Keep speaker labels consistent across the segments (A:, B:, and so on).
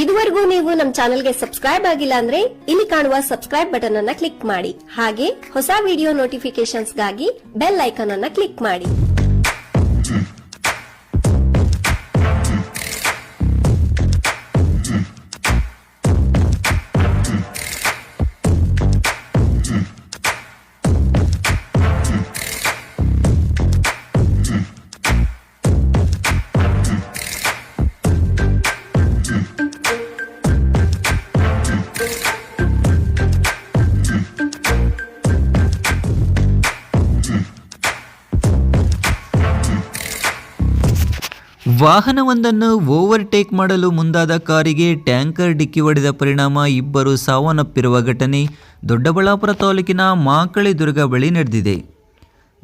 A: ಇದುವರೆಗೂ ನೀವು ನಮ್ಮ ಚಾನೆಲ್ಗೆ ಸಬ್ಸ್ಕ್ರೈಬ್ ಆಗಿಲ್ಲ ಅಂದ್ರೆ ಇಲ್ಲಿ ಕಾಣುವ ಸಬ್ಸ್ಕ್ರೈಬ್ ಬಟನ್ ಅನ್ನ ಕ್ಲಿಕ್ ಮಾಡಿ. ಹಾಗೆ ಹೊಸ ವಿಡಿಯೋ ನೋಟಿಫಿಕೇಶನ್ಸ್ಗಾಗಿ ಬೆಲ್ ಐಕಾನ್ ಅನ್ನ ಕ್ಲಿಕ್ ಮಾಡಿ.
B: ವಾಹನವೊಂದನ್ನು ಓವರ್ಟೇಕ್ ಮಾಡಲು ಮುಂದಾದ ಕಾರಿಗೆ ಟ್ಯಾಂಕರ್ ಡಿಕ್ಕಿ ಹೊಡೆದ ಪರಿಣಾಮ ಇಬ್ಬರು ಸಾವನ್ನಪ್ಪಿರುವ ಘಟನೆ ದೊಡ್ಡಬಳ್ಳಾಪುರ ತಾಲೂಕಿನ ಮಾಕಳಿದುರ್ಗ ಬಳಿ ನಡೆದಿದೆ.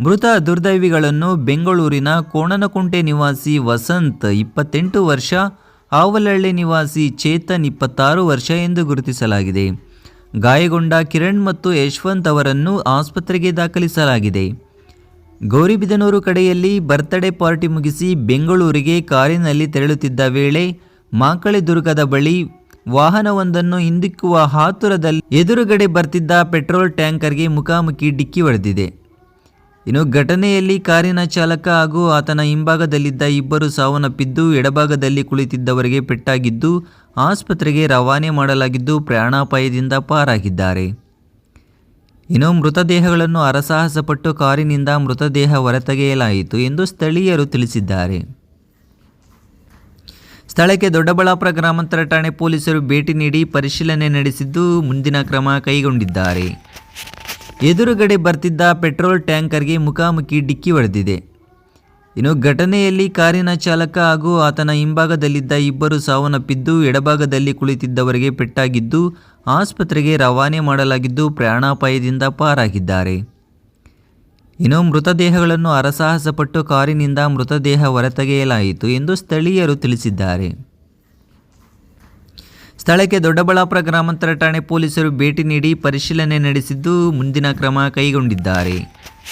B: ಮೃತ ದುರ್ದೈವಿಗಳನ್ನು ಬೆಂಗಳೂರಿನ ಕೋಣನಕುಂಟೆ ನಿವಾಸಿ ವಸಂತ್ ಇಪ್ಪತ್ತೆಂಟು ವರ್ಷ ಆವಲಹಳ್ಳಿ ನಿವಾಸಿ ಚೇತನ್ ಇಪ್ಪತ್ತಾರು ವರ್ಷ ಎಂದು ಗುರುತಿಸಲಾಗಿದೆ. ಗಾಯಗೊಂಡ ಕಿರಣ್ ಮತ್ತು ಯಶವಂತ್ ಅವರನ್ನು ಆಸ್ಪತ್ರೆಗೆ ದಾಖಲಿಸಲಾಗಿದೆ. ಗೌರಿಬಿದನೂರು ಕಡೆಯಲ್ಲಿ ಬರ್ತ್ಡೇ ಪಾರ್ಟಿ ಮುಗಿಸಿ ಬೆಂಗಳೂರಿಗೆ ಕಾರಿನಲ್ಲಿ ತೆರಳುತ್ತಿದ್ದ ವೇಳೆ ಮಾಕಳಿದುರ್ಗದ ಬಳಿ ವಾಹನವೊಂದನ್ನು ಹಿಂದಿಕ್ಕುವ ಹಾತುರದಲ್ಲಿ ಎದುರುಗಡೆ ಬರ್ತಿದ್ದ ಪೆಟ್ರೋಲ್ ಟ್ಯಾಂಕರ್ಗೆ ಮುಖಾಮುಖಿ ಡಿಕ್ಕಿ ಹೊಡೆದಿದೆ. ಇನ್ನು ಘಟನೆಯಲ್ಲಿ ಕಾರಿನ ಚಾಲಕ ಹಾಗೂ ಆತನ ಹಿಂಭಾಗದಲ್ಲಿದ್ದ ಇಬ್ಬರು ಸಾವನ್ನಪ್ಪಿದ್ದು ಎಡಭಾಗದಲ್ಲಿ ಕುಳಿತಿದ್ದವರಿಗೆ ಪೆಟ್ಟಾಗಿದ್ದು ಆಸ್ಪತ್ರೆಗೆ ರವಾನೆ ಮಾಡಲಾಗಿದ್ದು ಪ್ರಾಣಾಪಾಯದಿಂದ ಪಾರಾಗಿದ್ದಾರೆ. ಇನ್ನು ಮೃತದೇಹಗಳನ್ನು ಅರಸಾಹಸಪಟ್ಟು ಕಾರಿನಿಂದ ಮೃತದೇಹ ಹೊರತೆಗೆಯಲಾಯಿತು ಎಂದು ಸ್ಥಳೀಯರು ತಿಳಿಸಿದ್ದಾರೆ. ಸ್ಥಳಕ್ಕೆ ದೊಡ್ಡಬಳ್ಳಾಪುರ ಗ್ರಾಮಾಂತರ ಠಾಣೆ ಪೊಲೀಸರು ಭೇಟಿ ನೀಡಿ ಪರಿಶೀಲನೆ ನಡೆಸಿದ್ದು ಮುಂದಿನ ಕ್ರಮ ಕೈಗೊಂಡಿದ್ದಾರೆ. ಎದುರುಗಡೆ ಬರ್ತಿದ್ದ ಪೆಟ್ರೋಲ್ ಟ್ಯಾಂಕರ್ಗೆ ಮುಖಾಮುಖಿ ಡಿಕ್ಕಿ ಹೊಡೆದಿದೆ. ಇನ್ನು ಘಟನೆಯಲ್ಲಿ ಕಾರಿನ ಚಾಲಕ ಹಾಗೂ ಆತನ ಹಿಂಭಾಗದಲ್ಲಿದ್ದ ಇಬ್ಬರು ಸಾವನ್ನಪ್ಪಿದ್ದು ಎಡಭಾಗದಲ್ಲಿ ಕುಳಿತಿದ್ದವರಿಗೆ ಪೆಟ್ಟಾಗಿದ್ದು ಆಸ್ಪತ್ರೆಗೆ ರವಾನೆ ಮಾಡಲಾಗಿದ್ದು ಪ್ರಾಣಾಪಾಯದಿಂದ ಪಾರಾಗಿದ್ದಾರೆ. ಇನ್ನು ಮೃತದೇಹಗಳನ್ನು ಅರಸಾಹಸಪಟ್ಟು ಕಾರಿನಿಂದ ಮೃತದೇಹ ಹೊರತೆಗೆಯಲಾಯಿತು ಎಂದು ಸ್ಥಳೀಯರು ತಿಳಿಸಿದ್ದಾರೆ. ಸ್ಥಳಕ್ಕೆ ದೊಡ್ಡಬಳ್ಳಾಪುರ ಗ್ರಾಮಾಂತರ ಠಾಣೆ ಪೊಲೀಸರು ಭೇಟಿ ನೀಡಿ ಪರಿಶೀಲನೆ ನಡೆಸಿದ್ದು ಮುಂದಿನ ಕ್ರಮ ಕೈಗೊಂಡಿದ್ದಾರೆ.